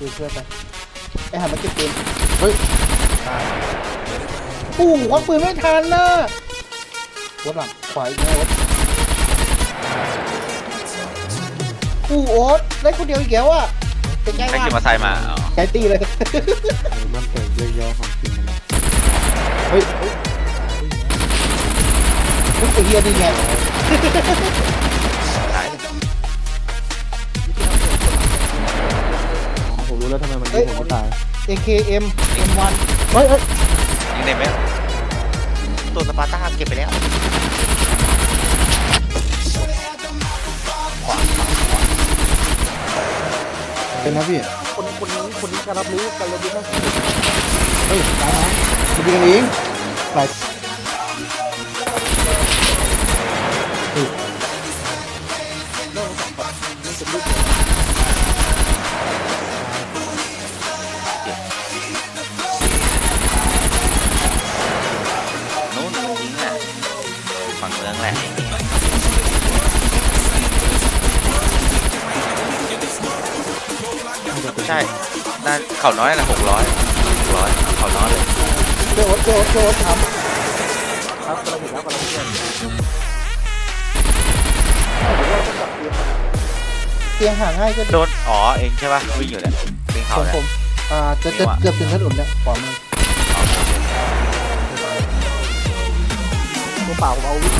ดูช่วยไปไอ้หันมาเก็บปืนเฮ้ยปู่ควักปืนไม่ทันนะวัดหลังขวาอีกแล้ววัดปู่โอ๊ตได้คนเดียวอีกแล้วอะเป็นไงใครวะขี่มอเตอร์ไซค์มาอ๋อใจตีเลยมันเกิดเยอะแยะของจริงนะเฮ้ยเฮ้ยอุ๊ยไอ้เฮียดีไง แล้วทำไมมันยิงผมไม่ตาย AKM M1 เฮ้ยเฮ้ยยิงได้ไหมตัวสปาร์ต้าเก็บไปแล้วเป็นนะพี่คนคนนี้คนนี้การรับรู้การรับรู้มากเฮ้ยตายแล้วมันยิงกันเองหล มืองแหละใช่น่าเขาน้อยแหละหกร้อยหกร้อยเขาน้อยเลยโดดโดดโดดทครับกำลังเห็นแล้วกำลังเห็นำเตียงห่างง่ายก็โดนอ๋อเองใช่ป่ะวิ่งอยู่เนี่ยวิ่งขเขาองเนี่ย ผมอ่าจะจะเกือบถึงถนนเนี่ยขวามือ เปล่าผมเอาวิ่ง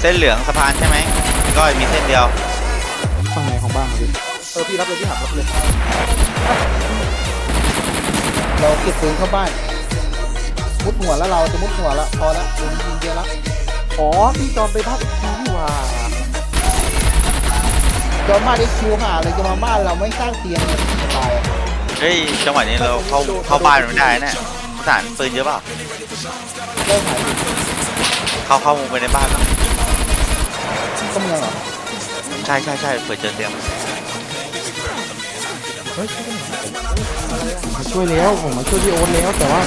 เส้นเหลืองสะพานใช่ไหมก็มีเส้นเดียวฝั่งไหนของบ้านครับพี่เออพี่รับเลยพี่หักรับเลย เราเก็บปืนเข้าบ้านมุดหัวแล้วเราจะมุดหัวแล้วพอแล้วปืนยิงเยอะแล้วอ๋อพี่จอมไปพักอีกทีนี่หว่าจอมบ้านไอ้คิวหาเลยจะมาบ้านเราไม่สร้างเตียงตายอะ เฮ้ยจังหวะนี้เราเข้าเข้าบ้านไม่ได้นะทหารปืนเยอะเปล่าเริ่มหายไปเข้าเข้ามุมไปในบ้านแล้วก็เมืองเหรอใช่ใช่ใช่เผื่อเจอเตียงผมมาช่วยแล้วผมมาช่วยพี่โอ๊ตแล้วแต่ว่า